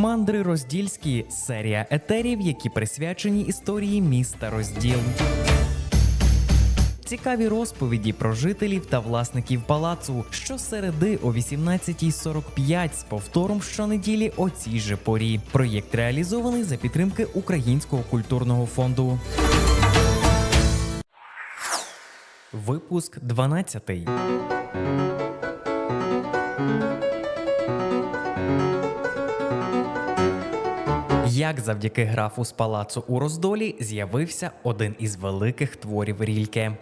Мандри Роздільські серія етерів, які присвячені історії міста Розділ. Цікаві розповіді про жителів та власників палацу щосереди о 18.45 з повтором щонеділі о цій же порі. Проєкт реалізований за підтримки Українського культурного фонду. Випуск 12. Як завдяки графу з палацу у роздолі з'явився один із великих творів Рільке.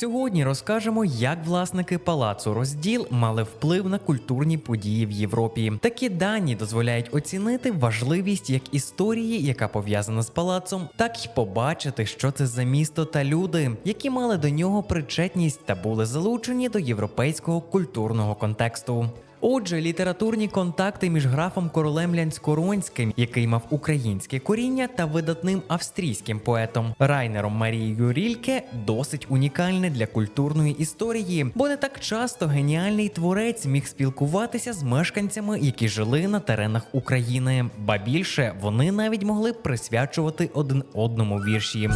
Сьогодні розкажемо, як власники палацу розділ мали вплив на культурні події в Європі. Такі дані дозволяють оцінити важливість як історії, яка пов'язана з палацом, так й побачити, що це за місто та люди, які мали до нього причетність та були залучені до європейського культурного контексту. Отже, літературні контакти між графом королем Лянськоронським, який мав українське коріння, та видатним австрійським поетом Райнером Марією Рільке, досить унікальне для культурної історії, бо не так часто геніальний творець міг спілкуватися з мешканцями, які жили на теренах України. Ба більше вони навіть могли присвячувати один одному вірші.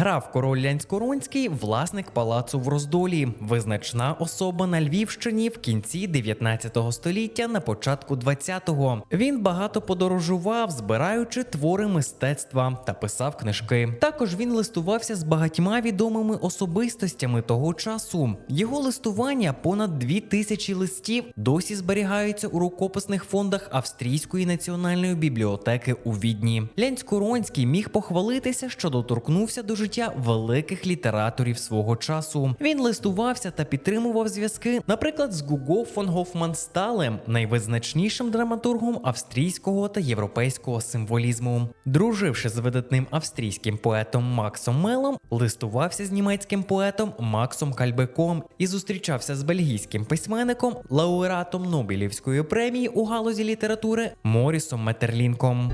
Граф король Лянськоронський, власник палацу в Роздолі, визначна особа на Львівщині в кінці 19 століття, на початку 20-го. Він багато подорожував, збираючи твори мистецтва та писав книжки. Також він листувався з багатьма відомими особистостями того часу. Його листування понад дві тисячі листів досі зберігаються у рукописних фондах Австрійської національної бібліотеки у Відні. Лянськоронський міг похвалитися, що доторкнувся до життя великих літераторів свого часу. Він листувався та підтримував зв'язки, наприклад, з Гуго фон Гофмансталем, найвизначнішим драматургом австрійського та європейського символізму. Друживши з видатним австрійським поетом Максом Мелом, листувався з німецьким поетом Максом Кальбеком і зустрічався з бельгійським письменником, лауреатом Нобелівської премії у галузі літератури Морісом Метерлінком.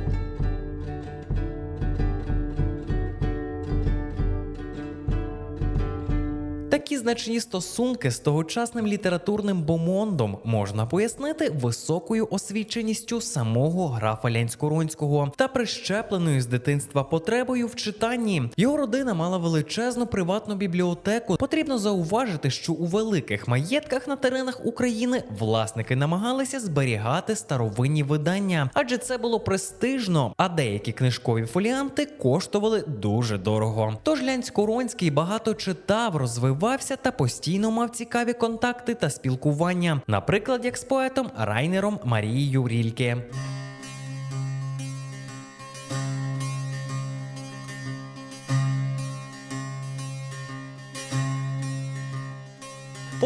Такі значні стосунки з тогочасним літературним бомондом можна пояснити високою освіченістю самого графа Лянськоронського та прищепленою з дитинства потребою в читанні. Його родина мала величезну приватну бібліотеку. Потрібно зауважити, що у великих маєтках на теренах України власники намагалися зберігати старовинні видання, адже це було престижно, а деякі книжкові фоліанти коштували дуже дорого. Тож Лянськоронський багато читав, розвивався та постійно мав цікаві контакти та спілкування, наприклад, як з поетом Райнером Марією Рільке.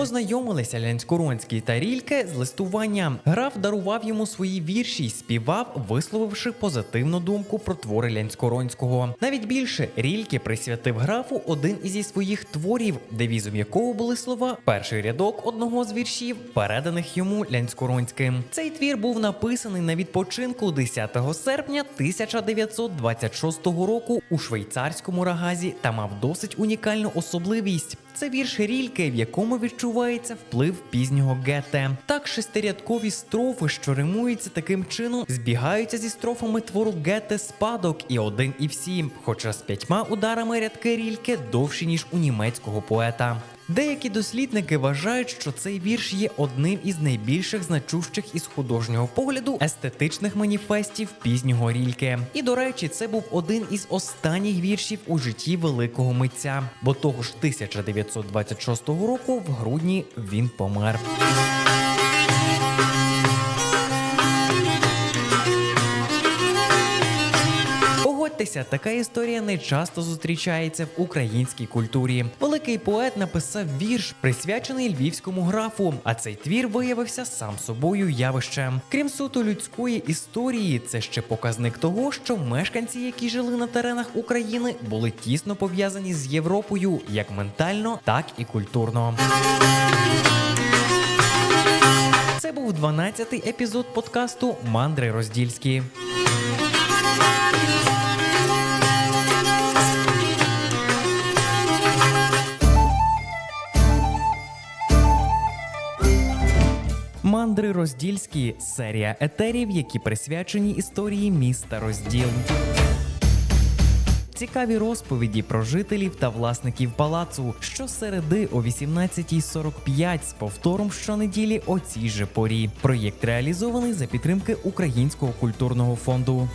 Познайомилися Лянськоронський та Рільке з листування. Граф дарував йому свої вірші й співав, висловивши позитивну думку про твори Лянськоронського. Навіть більше Рільке присвятив графу один із своїх творів, девізом якого були слова перший рядок одного з віршів, переданих йому Лянськоронським. Цей твір був написаний на відпочинку 10 серпня 1926 року у швейцарському рагазі та мав досить унікальну особливість. Це вірш рільки, в якому відчувається вплив пізнього гете. Так шестирядкові строфи, що римуються таким чином, збігаються зі строфами твору гете спадок і один і всі, хоча з п'ятьма ударами рядки рільки довші ніж у німецького поета. Деякі дослідники вважають, що цей вірш є одним із найбільших значущих із художнього погляду естетичних маніфестів пізнього рільки. І до речі, це був один із останніх віршів у житті великого митця, бо того ж 1926 року в грудні він помер. Погодьтеся, така історія не часто зустрічається в українській культурі. Великий поет написав вірш, присвячений львівському графу. А цей твір виявився сам собою явищем. Крім суто людської історії, це ще показник того, що мешканці, які жили на теренах України, були тісно пов'язані з Європою як ментально, так і культурно. Це був 12-й епізод подкасту Мандри Роздільські. Мандри Роздільські серія етерів, які присвячені історії міста Розділ. Цікаві розповіді про жителів та власників палацу щосереди о 18.45 з повтором щонеділі о цій же порі. Проєкт реалізований за підтримки Українського культурного фонду.